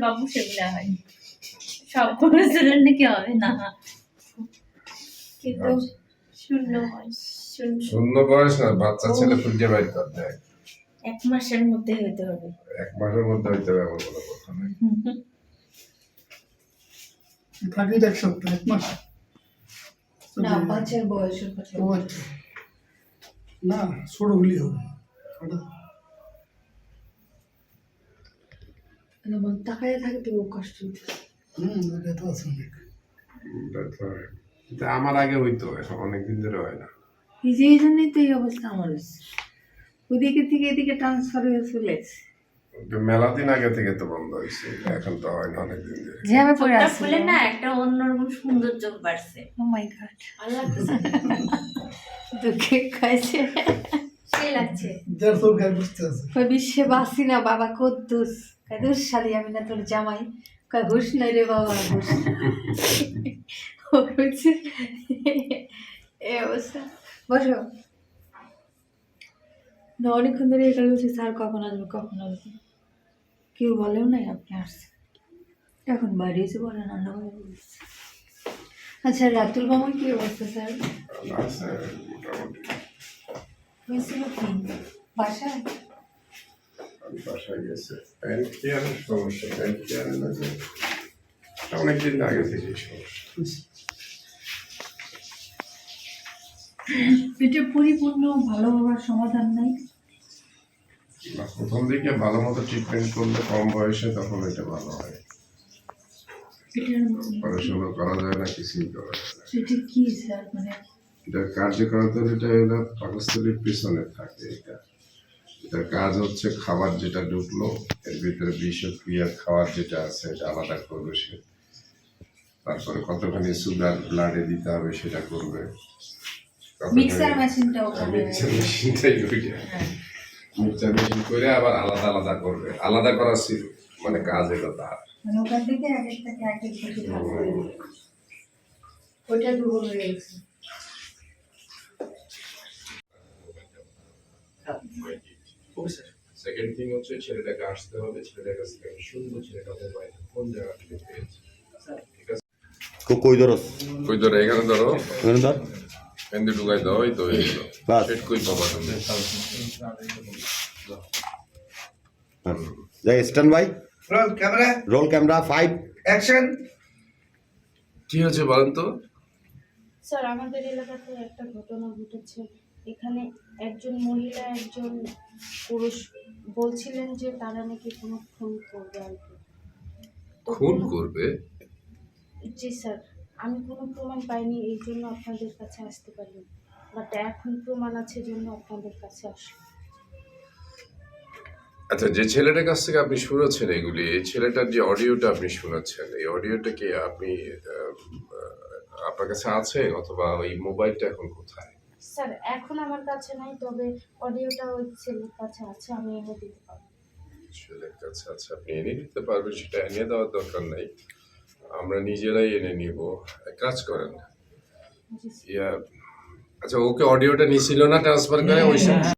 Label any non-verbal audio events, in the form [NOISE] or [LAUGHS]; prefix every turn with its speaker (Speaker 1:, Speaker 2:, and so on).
Speaker 1: বাবু সেগুলা হয়। সব বড়জনের নাকি হবে না। কিন্তু শূন্য হয় শূন্য।
Speaker 2: শূন্য বয়স না বাচ্চা ছেলে খুঁজে বাইর করতে হয়
Speaker 1: এক মাসের মধ্যে হইতে হবে।
Speaker 2: এক মাসের মধ্যে হইতে হবে এমন কোনো কথা নেই।
Speaker 3: থাকি এক সপ্তাহ এক মাস।
Speaker 1: না পাঁচের বয়সের কথা।
Speaker 3: আচ্ছা। না ছোট হলেই হবে। ওটা
Speaker 1: তাকায় থাকতে খুব কষ্ট হইতে
Speaker 3: হুম ওটা তো আছে অনেক।
Speaker 2: ব্যথা হয়। আমার আগে হইতো এখন অনেকদিন ধরে হয় না।
Speaker 4: এই যে এই জন্যই তো এই অবস্থা আমার হচ্ছে ওদিকে থেকে এদিকে ট্রান্সফার হয়ে চলে এসেছে
Speaker 2: মেলা দিন আগে থেকে তো বন্ধ হয়েছে এখন তো হয় না অনেকদিন ধরে।
Speaker 4: যেভাবে পড়ে
Speaker 1: চোখটা
Speaker 4: আছে।
Speaker 1: খুলে না একটা অন্যরকম সৌন্দর্য বাড়ছে।
Speaker 4: ও মাই গড
Speaker 1: ভালো লাগতেছে [LAUGHS]
Speaker 4: দুঃখে খাইছে। [LAUGHS]
Speaker 1: সেই লাগছে।
Speaker 3: যার তোর গায়ে বুঝতে আছে।
Speaker 4: কই বিশ্বে বাসি না বাবা কদ্দুস। কাদুস শালি আমি না তোর জামাই। হুশ নাই রে বাবা হুশ ও হচ্ছে এই অবস্থা। বসো। না অনেকক্ষণ ধরে এটা বলছি স্যার কখন আসবে কখন আসবে? কেউ বলেও নাই আপনি আসছে এখন বাইরে এসে বলেন রান্না করে বলছি। আচ্ছা রাতুল মামার কি অবস্থা স্যার?
Speaker 2: মোটামুটি
Speaker 4: হয়েছিল কি? বাসায়?
Speaker 2: বাসায় গেছে। প্যান্ট কেয়ারের সমস্যা প্যান্ট কেয়ারের লাগে অনেকদিন আগে থেকে সমস্যা।
Speaker 4: এটা পরিপূর্ণ ভালো হওয়ার সমাধান নাই?
Speaker 2: প্রথম দিকে ভালো মতো ট্রিটমেন্ট করলে কম বয়সে তখন এটা ভালো হয়। পড়াশোনা করা যায় না কিছুই করা যায় না।
Speaker 4: কি স্যার? মানে
Speaker 2: এটার কার্যকারিতা যেটা হলো পাকস্থলীর পিছনে থাকে এটা। এটার কাজ হচ্ছে খাবার যেটা ঢুকলো এর ভিতরে বিষক্রিয়া খাবার যেটা আছে এটা আলাদা করবে সে। তারপরে কতখানি সুগার ব্লাডে দিতে হবে সেটা করবে।
Speaker 4: মিক্সার মেশিনটা
Speaker 2: মিক্সার মেশিনটাই ওইটা। মিক্সার মেশিন করে আবার আলাদা আলাদা করবে। আলাদা করা সি- মানে কাজ এলো তার।
Speaker 4: ওইটা দুর্বল হয়ে গেছে।
Speaker 2: সেকেন্ড থিং হচ্ছে ছেলেটাকে আসতে হবে ছেলেটার কাছ থেকে আমি শুনব ছেলেটা মোবাইল কোন জায়গা থেকে পেয়েছে। ঠিক আছে?
Speaker 5: কো- কই
Speaker 2: ধরো? এখানে ধরো।
Speaker 5: এখানে ধর।
Speaker 2: এন্দি ঢুকাই দাও এই তো এই
Speaker 5: বাস।
Speaker 2: সেট কই পাবা তুমি।
Speaker 5: যাই stand by
Speaker 6: roll camera
Speaker 5: roll camera five
Speaker 6: action
Speaker 2: কি হচ্ছে বলেন তো।
Speaker 7: স্যার আমাদের এলাকাতে একটা ঘটনা ঘটেছে। এখানে একজন মহিলা একজন পুরুষ বলছিলেন যে তারা নাকি কোনো খুন করবে আর কি।
Speaker 2: খুন করবে?
Speaker 7: জি স্যার আমি কোনো প্রমাণ পাইনি এই জন্য আপনাদের কাছে আসতে পারিনি। বাট এখন প্রমাণ আছে জন্য আপনাদের কাছে আসি
Speaker 2: আচ্ছা যে ছেলেটার কাছ থেকে আপনি শুনেছেন এগুলি এই ছেলেটার যে অডিওটা আপনি শুনেছেন এই অডিওটা কি আপনি আপনার কাছে আছে? অথবা ওই মোবাইলটা এখন কোথায়?
Speaker 7: স্যার এখন আমার কাছে নাই তবে অডিওটা ওই ছেলের কাছে আছে আমি এনে দিতে পারব।
Speaker 2: ছেলের কাছে আছে আপনি এনে দিতে পারবেন সেটা এনে দেওয়ার দরকার নাই। আমরা নিজেরাই এনে নিব। এক কাজ করেন। ইয়া আচ্ছা ওকে অডিওটা নিছিল না ট্রান্সফার করে ওই সব